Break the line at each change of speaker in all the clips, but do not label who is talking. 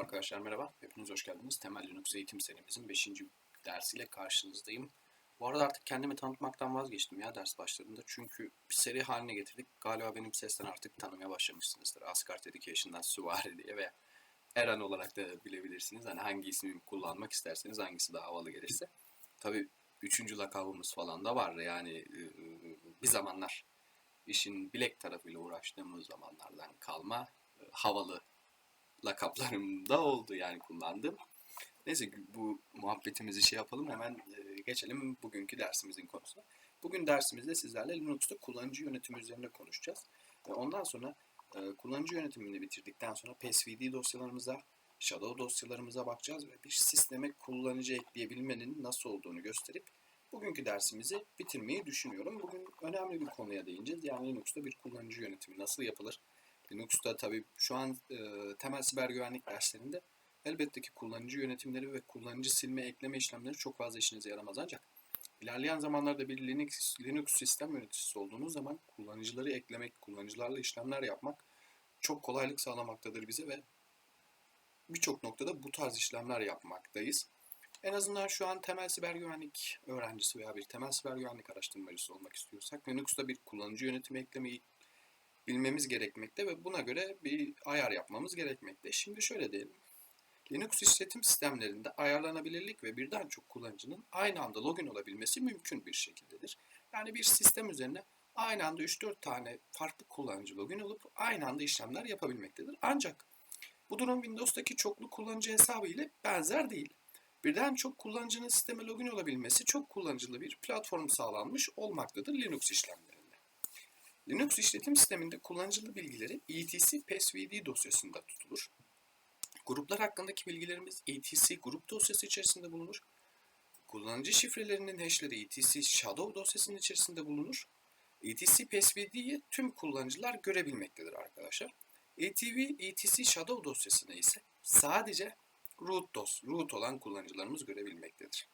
Arkadaşlar merhaba, hepiniz hoş geldiniz. Temel Linux eğitim serimizin 5. dersiyle karşınızdayım. Bu arada artık kendimi tanıtmaktan vazgeçtim ya ders başladığında. Çünkü bir seri haline getirdik. Galiba benim sesten artık tanımaya başlamışsınızdır. Asgard Education'dan Süvari diye veya Eren olarak da bilebilirsiniz. Hani hangi ismi kullanmak isterseniz hangisi daha havalı gelirse. Tabii üçüncü lakabımız falan da var. Yani e, bir zamanlar işin bilek tarafıyla uğraştığımız zamanlardan kalma e, havalı lakaplarım da oldu yani kullandım. Neyse bu muhabbetimizi şey yapalım hemen e, geçelim bugünkü dersimizin konusuna. Bugün dersimizde sizlerle Linux'ta kullanıcı yönetimi üzerinde konuşacağız. Ve ondan sonra e, kullanıcı yönetimini bitirdikten sonra PSVD dosyalarımıza, Shadow dosyalarımıza bakacağız ve bir sisteme kullanıcı ekleyebilmenin nasıl olduğunu gösterip bugünkü dersimizi bitirmeyi düşünüyorum. Bugün önemli bir konuya değineceğiz. Yani Linux'ta bir kullanıcı yönetimi nasıl yapılır? Linux'ta tabii şu an e, temel siber güvenlik derslerinde elbette ki kullanıcı yönetimleri ve kullanıcı silme ekleme işlemleri çok fazla işinize yaramaz ancak ilerleyen zamanlarda bir Linux, Linux sistem yöneticisi olduğunuz zaman kullanıcıları eklemek, kullanıcılarla işlemler yapmak çok kolaylık sağlamaktadır bize ve birçok noktada bu tarz işlemler yapmaktayız. En azından şu an temel siber güvenlik öğrencisi veya bir temel siber güvenlik araştırmacısı olmak istiyorsak Linux'ta bir kullanıcı yönetimi eklemeyi bilmemiz gerekmekte ve buna göre bir ayar yapmamız gerekmekte. Şimdi şöyle diyelim. Linux işletim sistemlerinde ayarlanabilirlik ve birden çok kullanıcının aynı anda login olabilmesi mümkün bir şekildedir. Yani bir sistem üzerine aynı anda 3-4 tane farklı kullanıcı login olup aynı anda işlemler yapabilmektedir. Ancak bu durum Windows'taki çoklu kullanıcı hesabı ile benzer değil. Birden çok kullanıcının sisteme login olabilmesi çok kullanıcılı bir platform sağlanmış olmaktadır Linux işlemlerinde. Linux işletim sisteminde kullanıcılı bilgileri etc passvd dosyasında tutulur. Gruplar hakkındaki bilgilerimiz etc grup dosyası içerisinde bulunur. Kullanıcı şifrelerinin hashleri etc shadow dosyasının içerisinde bulunur. etc passvd'yi tüm kullanıcılar görebilmektedir arkadaşlar. ATV etc shadow dosyasını ise sadece root dos, root olan kullanıcılarımız görebilmektedir.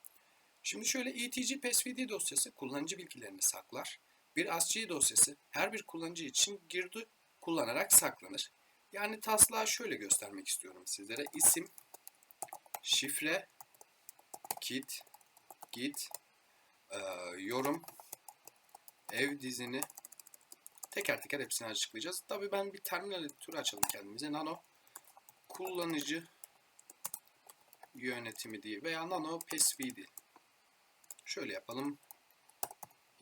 Şimdi şöyle etc passvd dosyası kullanıcı bilgilerini saklar. Bir ASCII dosyası her bir kullanıcı için girdi kullanarak saklanır. Yani taslağı şöyle göstermek istiyorum sizlere. İsim, şifre, kit, git, e, yorum, ev dizini teker teker hepsini açıklayacağız. Tabii ben bir terminal editörü açalım kendimize. Nano kullanıcı yönetimi diye veya nano passvd. Şöyle yapalım.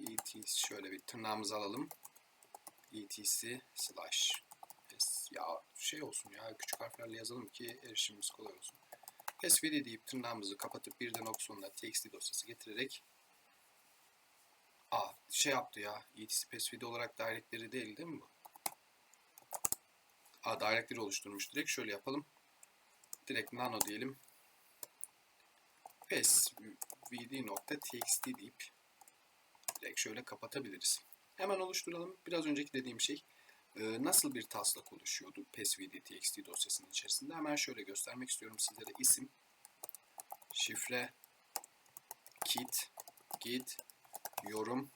Etc şöyle bir tırnağımızı alalım. etc slash s ya şey olsun ya küçük harflerle yazalım ki erişimimiz kolay olsun. svd deyip tırnağımızı kapatıp birden ok sonuna txt dosyası getirerek Aa şey yaptı ya etc svd olarak directleri değil değil mi bu? Aa directleri oluşturmuş direkt şöyle yapalım. Direkt nano diyelim. svd.txt deyip direkt şöyle kapatabiliriz. Hemen oluşturalım. Biraz önceki dediğim şey e, nasıl bir taslak oluşuyordu passvd.txt dosyasının içerisinde. Hemen şöyle göstermek istiyorum sizlere. isim, şifre, kit, git, yorum,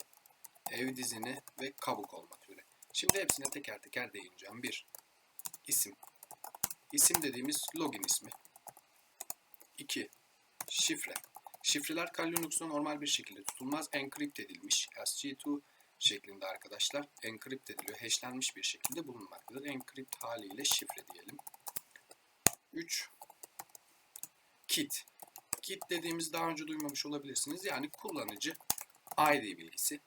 ev dizini ve kabuk olmak üzere. Şimdi hepsine teker teker değineceğim. Bir, isim. İsim dediğimiz login ismi. 2. Şifre. Şifreler Kali Linux'ta normal bir şekilde tutulmaz. Encrypt edilmiş. SG2 şeklinde arkadaşlar. Encrypt ediliyor. Hashlenmiş bir şekilde bulunmaktadır. Encrypt haliyle şifre diyelim. 3. Kit. Kit dediğimiz daha önce duymamış olabilirsiniz. Yani kullanıcı ID bilgisi.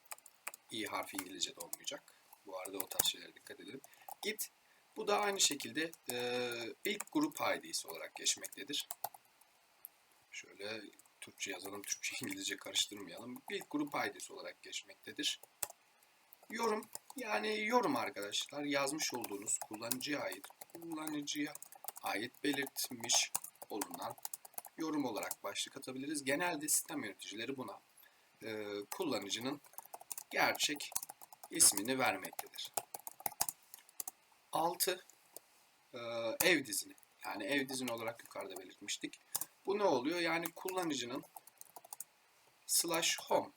i harfi İngilizce'de olmayacak. Bu arada o tarz şeylere dikkat edelim. Git. Bu da aynı şekilde e, ilk grup ID'si olarak geçmektedir. Şöyle Türkçe yazalım, Türkçe İngilizce karıştırmayalım. Bir grup ID'si olarak geçmektedir. Yorum, yani yorum arkadaşlar yazmış olduğunuz kullanıcıya ait, kullanıcıya ait belirtmiş olunan yorum olarak başlık atabiliriz. Genelde sistem yöneticileri buna e, kullanıcının gerçek ismini vermektedir. 6. E, ev dizini. Yani ev dizini olarak yukarıda belirtmiştik. Bu ne oluyor? Yani kullanıcının slash home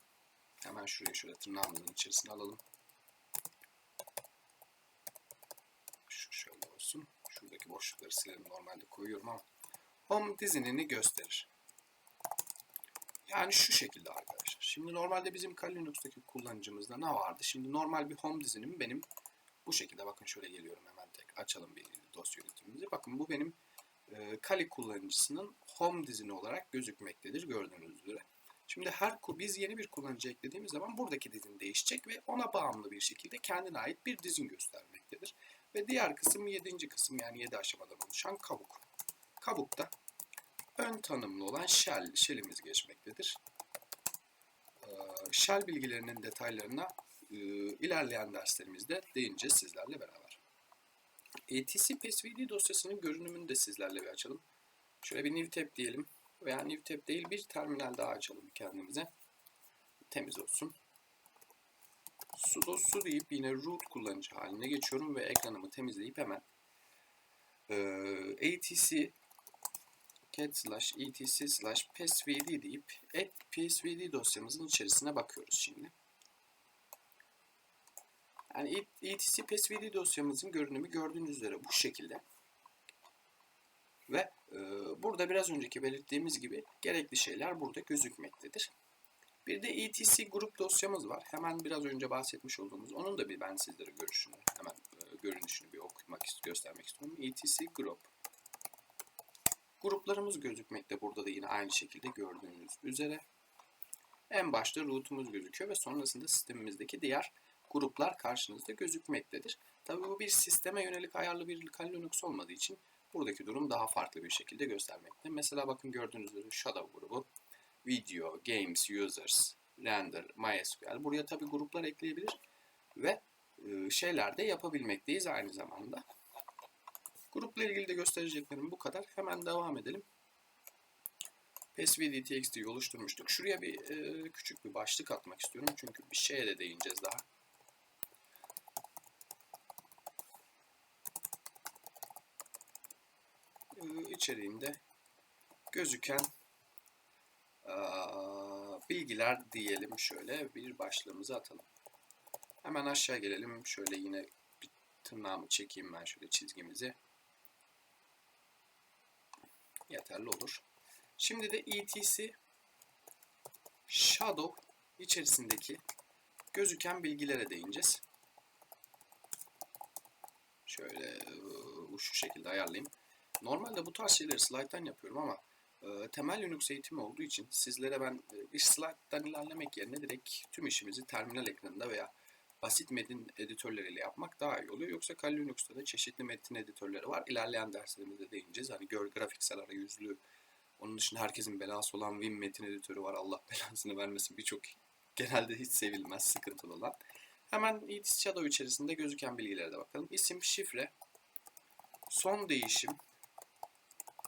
hemen şuraya şöyle tırnağımızın içerisine alalım. Şu şöyle olsun. Şuradaki boşlukları silelim. Normalde koyuyorum ama home dizinini gösterir. Yani şu şekilde arkadaşlar. Şimdi normalde bizim Kali Linux'taki kullanıcımızda ne vardı? Şimdi normal bir home dizinim benim bu şekilde. Bakın şöyle geliyorum hemen tek açalım bir dosya yönetimimizi. Bakın bu benim Kali kullanıcısının home dizini olarak gözükmektedir gördüğünüz üzere. Şimdi her biz yeni bir kullanıcı eklediğimiz zaman buradaki dizin değişecek ve ona bağımlı bir şekilde kendine ait bir dizin göstermektedir. Ve diğer kısım yedinci kısım yani yedi aşamadan oluşan kabuk. Kabukta ön tanımlı olan shell, shell'imiz geçmektedir. Ee, shell bilgilerinin detaylarına e, ilerleyen derslerimizde değineceğiz sizlerle beraber. ATC PSVD dosyasının görünümünü de sizlerle bir açalım. Şöyle bir new diyelim veya new değil bir terminal daha açalım kendimize. Temiz olsun. sudo su deyip yine root kullanıcı haline geçiyorum ve ekranımı temizleyip hemen e, ATC cat slash etc slash psvd deyip add psvd dosyamızın içerisine bakıyoruz şimdi. Yani etc psvd dosyamızın görünümü gördüğünüz üzere bu şekilde. Ve e, burada biraz önceki belirttiğimiz gibi gerekli şeyler burada gözükmektedir. Bir de etc grup dosyamız var. Hemen biraz önce bahsetmiş olduğumuz onun da bir ben sizlere görüşünü hemen e, görünüşünü bir okumak göstermek istiyorum. etc grup Gruplarımız gözükmekte burada da yine aynı şekilde gördüğünüz üzere. En başta root'umuz gözüküyor ve sonrasında sistemimizdeki diğer gruplar karşınızda gözükmektedir. Tabii bu bir sisteme yönelik ayarlı bir Linux olmadığı için buradaki durum daha farklı bir şekilde göstermekte. Mesela bakın gördüğünüz üzere Shadow grubu, Video, Games, Users, Render, MySQL. Buraya tabii gruplar ekleyebilir ve e, şeyler de yapabilmekteyiz aynı zamanda. Grupla ilgili de göstereceklerim bu kadar. Hemen devam edelim. PSVD.txt'yi oluşturmuştuk. Şuraya bir e, küçük bir başlık atmak istiyorum. Çünkü bir şeye de değineceğiz daha. E, içeriğinde gözüken bilgiler diyelim şöyle bir başlığımızı atalım. Hemen aşağı gelelim. Şöyle yine bir tırnağımı çekeyim ben şöyle çizgimizi yeterli olur. Şimdi de etc shadow içerisindeki gözüken bilgilere değineceğiz. Şöyle şu şekilde ayarlayayım. Normalde bu tarz şeyleri slide'dan yapıyorum ama e, temel Linux eğitimi olduğu için sizlere ben e, bir slide'dan ilerlemek yerine direkt tüm işimizi terminal ekranında veya basit metin editörleriyle yapmak daha iyi oluyor. Yoksa Kali Linux'ta da çeşitli metin editörleri var. İlerleyen derslerimizde değineceğiz. Hani gör grafiksel arayüzlü, onun dışında herkesin belası olan Vim metin editörü var. Allah belasını vermesin. Birçok genelde hiç sevilmez, sıkıntılı olan. Hemen ETS Shadow içerisinde gözüken bilgilere de bakalım. İsim, şifre, son değişim,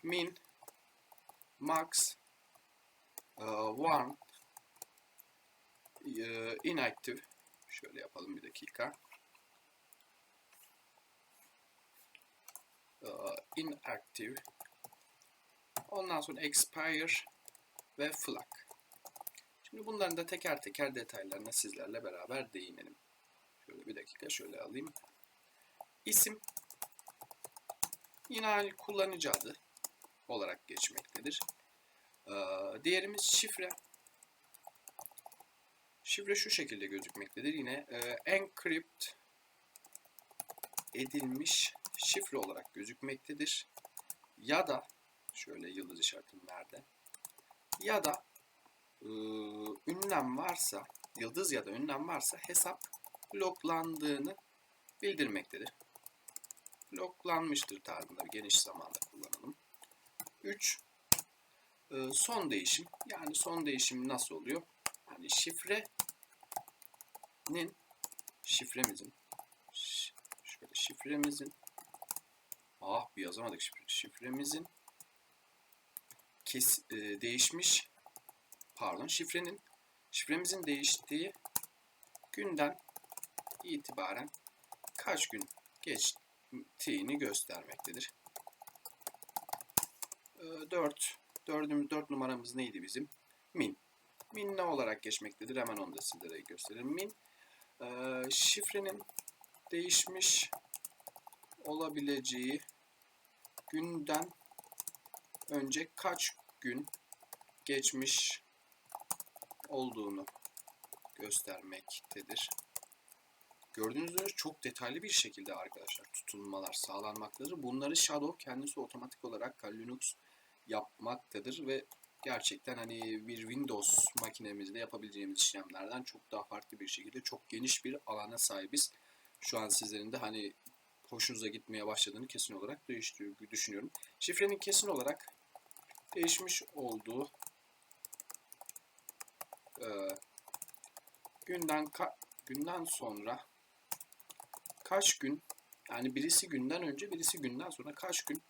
min, max, uh, one, uh, inactive, Şöyle yapalım bir dakika. Uh, inactive. Ondan sonra expire ve flag. Şimdi bunların da teker teker detaylarına sizlerle beraber değinelim. Şöyle bir dakika şöyle alayım. İsim yine kullanıcı adı olarak geçmektedir. Uh, diğerimiz şifre. Şifre şu şekilde gözükmektedir. Yine e, encrypt edilmiş şifre olarak gözükmektedir. Ya da şöyle yıldız işaretim nerede? Ya da e, ünlem varsa, yıldız ya da ünlem varsa hesap bloklandığını bildirmektedir. Bloklanmıştır tarzında geniş zamanda kullanalım. 3. E, son değişim. Yani son değişim nasıl oluyor? Yani şifrenin şifremizin şöyle şifremizin ah bir yazamadık şifre, şifremizin kes, e, değişmiş pardon şifrenin şifremizin değiştiği günden itibaren kaç gün geçtiğini göstermektedir. E, 4 4, 4 numaramız neydi bizim? Min min ne olarak geçmektedir? Hemen onu da sizlere göstereyim. Min e, şifrenin değişmiş olabileceği günden önce kaç gün geçmiş olduğunu göstermektedir. Gördüğünüz üzere çok detaylı bir şekilde arkadaşlar tutulmalar sağlanmaktadır. Bunları Shadow kendisi otomatik olarak Linux yapmaktadır ve gerçekten hani bir Windows makinemizde yapabileceğimiz işlemlerden çok daha farklı bir şekilde çok geniş bir alana sahibiz. Şu an sizlerin de hani hoşunuza gitmeye başladığını kesin olarak düşünüyorum. Şifrenin kesin olarak değişmiş olduğu e, günden günden sonra kaç gün yani birisi günden önce birisi günden sonra kaç gün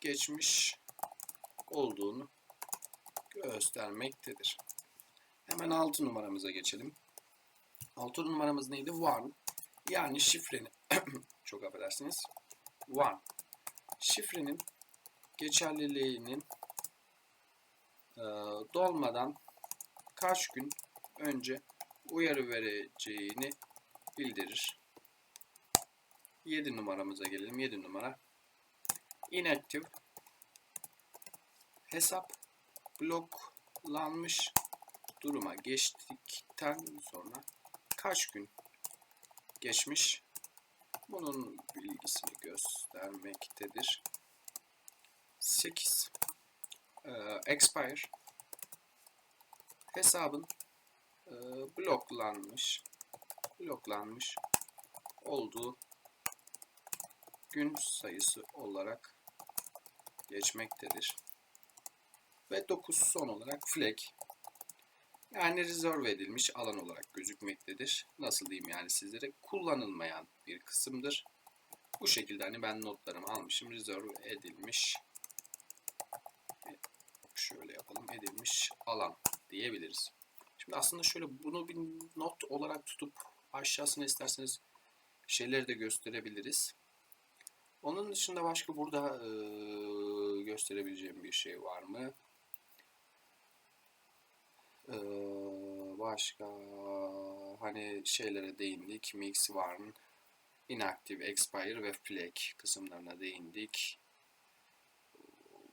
geçmiş olduğunu göstermektedir. Hemen 6 numaramıza geçelim. 6 numaramız neydi? One. Yani şifrenin çok affedersiniz. One. Şifrenin geçerliliğinin e, dolmadan kaç gün önce uyarı vereceğini bildirir. 7 numaramıza gelelim. 7 numara. Inactive hesap bloklanmış duruma geçtikten sonra kaç gün geçmiş bunun bilgisini göstermektedir. 8 ee, expire hesabın e, bloklanmış bloklanmış olduğu gün sayısı olarak geçmektedir. Ve 9 son olarak flag. Yani rezerve edilmiş alan olarak gözükmektedir. Nasıl diyeyim yani sizlere kullanılmayan bir kısımdır. Bu şekilde hani ben notlarımı almışım. Rezerve edilmiş şöyle yapalım edilmiş alan diyebiliriz. Şimdi aslında şöyle bunu bir not olarak tutup aşağısına isterseniz şeyleri de gösterebiliriz. Onun dışında başka burada e, gösterebileceğim bir şey var mı? Başka hani şeylere değindik. Mix, Warn, Inactive, Expire ve Flag kısımlarına değindik.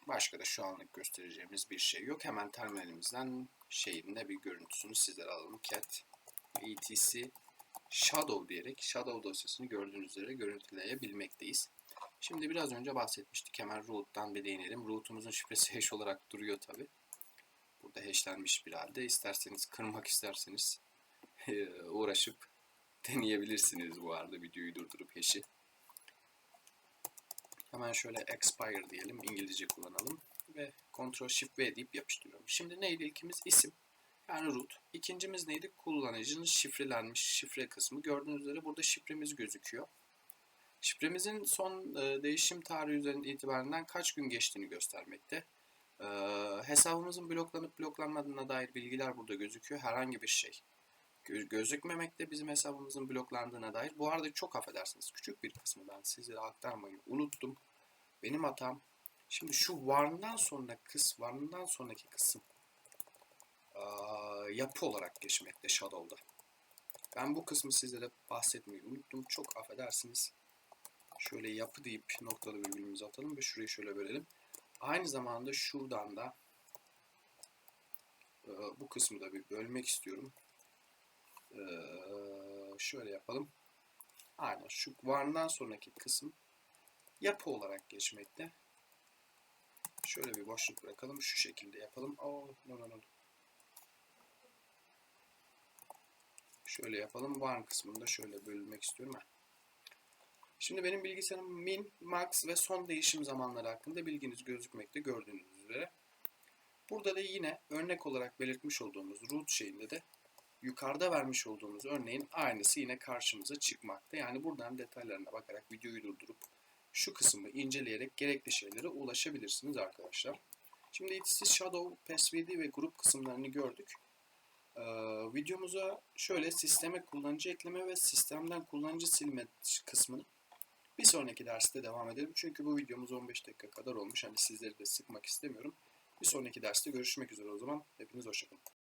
Başka da şu anlık göstereceğimiz bir şey yok. Hemen terminalimizden şeyin de bir görüntüsünü sizlere alalım. Cat etc shadow diyerek shadow dosyasını gördüğünüz üzere görüntüleyebilmekteyiz. Şimdi biraz önce bahsetmiştik. Hemen root'tan bir değinelim. Root'umuzun şifresi hash olarak duruyor tabi. Hashlenmiş bir halde. İsterseniz kırmak isterseniz uğraşıp deneyebilirsiniz bu arada videoyu durdurup hash'i. Hemen şöyle expire diyelim. İngilizce kullanalım. Ve Ctrl Shift V deyip yapıştırıyorum. Şimdi neydi ilkimiz? isim. Yani root. İkincimiz neydi? Kullanıcının şifrelenmiş şifre kısmı. Gördüğünüz üzere burada şifremiz gözüküyor. Şifremizin son e, değişim tarihi üzerinde itibarinden kaç gün geçtiğini göstermekte. E, hesabımızın bloklanıp bloklanmadığına dair bilgiler burada gözüküyor. Herhangi bir şey gözükmemekte bizim hesabımızın bloklandığına dair. Bu arada çok affedersiniz. Küçük bir kısmı ben size aktarmayı unuttum. Benim hatam. Şimdi şu varından sonra kıs, varından sonraki kısım yapı olarak geçmekte Shadow'da. Ben bu kısmı sizlere bahsetmeyi unuttum. Çok affedersiniz. Şöyle yapı deyip noktalı virgülümüzü atalım ve şurayı şöyle bölelim. Aynı zamanda şuradan da bu kısmı da bir bölmek istiyorum. Şöyle yapalım. Aynen şu varından sonraki kısım yapı olarak geçmekte. Şöyle bir boşluk bırakalım. Şu şekilde yapalım. Oh, no, no, no. Şöyle yapalım. Var kısmında şöyle bölmek istiyorum. Ha. Şimdi benim bilgisayarım min, max ve son değişim zamanları hakkında bilginiz gözükmekte gördüğünüz üzere. Burada da yine örnek olarak belirtmiş olduğumuz root şeyinde de yukarıda vermiş olduğumuz örneğin aynısı yine karşımıza çıkmakta. Yani buradan detaylarına bakarak videoyu durdurup şu kısmı inceleyerek gerekli şeylere ulaşabilirsiniz arkadaşlar. Şimdi etc shadow, passwd ve grup kısımlarını gördük. Ee, videomuza şöyle sisteme kullanıcı ekleme ve sistemden kullanıcı silme kısmını bir sonraki derste devam edelim. Çünkü bu videomuz 15 dakika kadar olmuş. Hani sizleri de sıkmak istemiyorum. Bir sonraki derste görüşmek üzere o zaman. Hepiniz hoşçakalın.